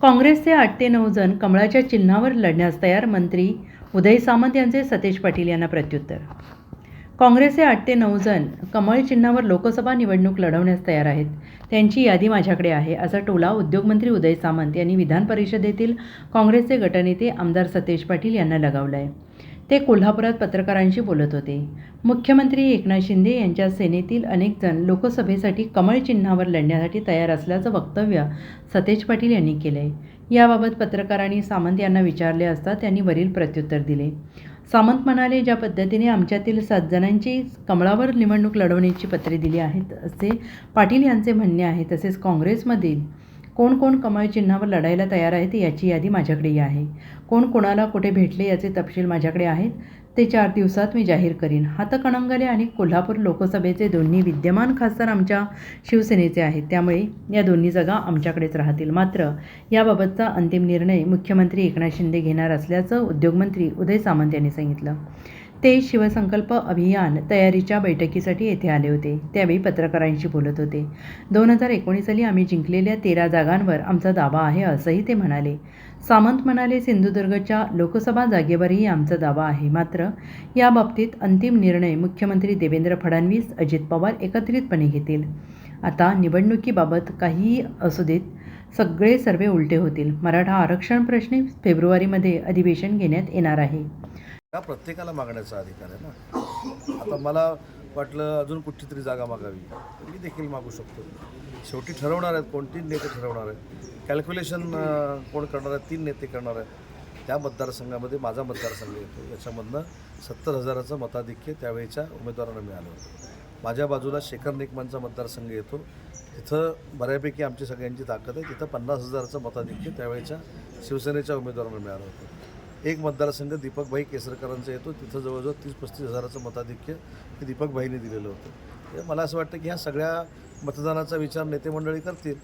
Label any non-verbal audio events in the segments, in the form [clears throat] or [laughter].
काँग्रेसचे आठ ते नऊ जण कमळाच्या चिन्हावर लढण्यास तयार मंत्री उदय सामंत यांचे सतेज पाटील यांना प्रत्युत्तर. काँग्रेसचे आठ ते नऊ जण कमळ चिन्हावर लोकसभा निवडणूक लढवण्यास तयार आहेत. त्यांची यादी माझ्याकडे आहे असा टोला उद्योगमंत्री उदय सामंत यांनी विधान परिषदेतील काँग्रेसचे गटनेते आमदार सतेज पाटील यांना लगावला आहे ते कोल्हापुरात पत्रकारांशी बोलत होते. मुख्यमंत्री एकनाथ शिंदे यांच्या सेनेतील अनेक जण लोकसभेसाठी कमळ चिन्हावर लढण्यासाठी तयार असल्याचं वक्तव्य सतेज पाटील यांनी केलं आहे याबाबत पत्रकारांनी सामंत यांना विचारले असता त्यांनी वरील प्रत्युत्तर दिले. सामंत म्हणाले ज्या पद्धतीने आमच्यातील सात जणांची कमळावर निवडणूक लढवण्याची पत्रे दिली आहेत असे पाटील यांचे म्हणणे आहे तसेच काँग्रेसमधील कोण कोण कमळ चिन्हावर लढायला तयार आहेत याची यादी माझ्याकडेही आहे. कोण कोणाला कुठे भेटले याचे तपशील माझ्याकडे आहेत ते चार दिवसात मी जाहीर करीन. हातकणंगले आणि कोल्हापूर लोकसभेचे दोन्ही विद्यमान खासदार आमच्या शिवसेनेचे आहेत. त्यामुळे या दोन्ही जागा आमच्याकडेच राहतील. मात्र याबाबतचा अंतिम निर्णय मुख्यमंत्री एकनाथ शिंदे घेणार असल्याचं उद्योगमंत्री उदय सामंत यांनी सांगितलं. ते शिवसंकल्प अभियान तयारीच्या बैठकीसाठी येथे आले होते. त्यावेळी पत्रकारांशी बोलत होते. दोन हजार एकोणीस साली आम्ही जिंकलेल्या तेरा जागांवर आमचा दावा आहे असंही ते म्हणाले. सामंत म्हणाले सिंधुदुर्गच्या लोकसभा जागेवरही आमचा दावा आहे. मात्र याबाबतीत अंतिम निर्णय मुख्यमंत्री देवेंद्र फडणवीस अजित पवार एकत्रितपणे घेतील. आता निवडणुकीबाबत काहीही असू देत सगळे सर्वे उलटे होतील. मराठा आरक्षण प्रश्नी फेब्रुवारीमध्ये अधिवेशन घेण्यात येणार आहे. हा प्रत्येकाला मागण्याचा अधिकार आहे ना? आता मला वाटलं अजून कुठची तरी जागा मागावी. मी देखील मागू शकतो. शेवटी ठरवणार आहेत कोण? तीन नेते ठरवणार आहेत. कॅल्क्युलेशन कोण करणार आहेत? तीन नेते करणार आहेत. त्या मतदारसंघामध्ये माझा मतदारसंघ येतो. याच्यामधनं सत्तर हजाराचं मताधिक्य त्यावेळेच्या उमेदवारांना मिळालं होतं. माझ्या बाजूला शेखर निकमांचा मतदारसंघ येतो. तिथं बऱ्यापैकी आमची सगळ्यांची ताकद आहे. तिथं पन्नास हजाराचं मताधिक्य त्यावेळेच्या शिवसेनेच्या उमेदवारांना मिळालं होतं. एक मतदारसंघ दीपकभाई केसरकरांचा येतो. तिथं जवळजवळ तीस पस्तीस हजाराचं मताधिक्य हे दीपकभाईने दिलेलं होतं. मला असं वाटतं की ह्या सगळ्या मतदानाचा विचार नेते मंडळी करतील.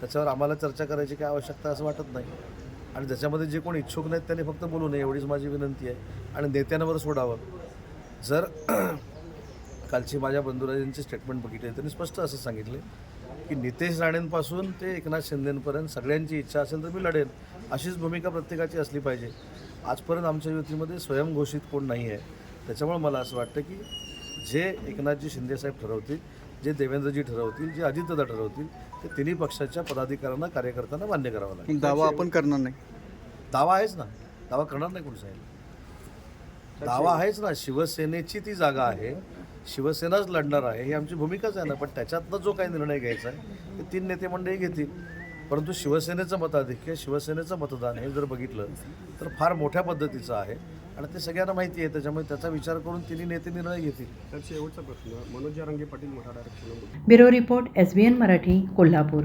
त्याच्यावर आम्हाला चर्चा करायची काय आवश्यकता असं वाटत नाही. आणि ज्याच्यामध्ये जे कोण इच्छुक नाहीत त्यांनी फक्त बोलू नये एवढीच माझी विनंती आहे. आणि नेत्यांवर सोडावं. जर [clears throat] कालची माझ्या बंधुराजांची स्टेटमेंट बघितली त्यांनी स्पष्ट असं सांगितले की नितेश राणेंपासून ते एकनाथ शिंदेपर्यंत सगळ्यांची इच्छा असेल तर मी लढेन. अशीच भूमिका प्रत्येकाची असली पाहिजे. आजपर्यंत आमच्या युतीमध्ये स्वयंघोषित कोण नाही आहे. त्याच्यामुळे मला असं वाटतं की जे एकनाथजी शिंदेसाहेब ठरवतील जे देवेंद्रजी ठरवतील जे अजितदादा ठरवतील ते तिन्ही पक्षाच्या पदाधिकाऱ्यांना कार्यकर्त्यांना मान्य करावं लागेल. दावा आपण करणार नाही. दावा आहेच ना. दावा करणार नाही कोण साहेब? दावा आहेच ना. शिवसेनेची ती जागा आहे. शिवसेनाच लढणार आहे ही आमची भूमिकाच आहे ना पण त्याच्यातनं जो काही निर्णय घ्यायचा आहे ते तीन नेते मंडळी घेतील. परंतु शिवसेनेचं मताधिक्य शिवसेनेचं मतदान हे जर बघितलं तर फार मोठ्या पद्धतीचं आहे. आणि ते सगळ्यांना माहिती आहे त्याच्यामुळे त्याचा विचार करून तिन्ही नेते निर्णय घेतील. तर शेवटचा प्रश्न Manoj Range Patil bureau report S B N Marathi Kolhapur.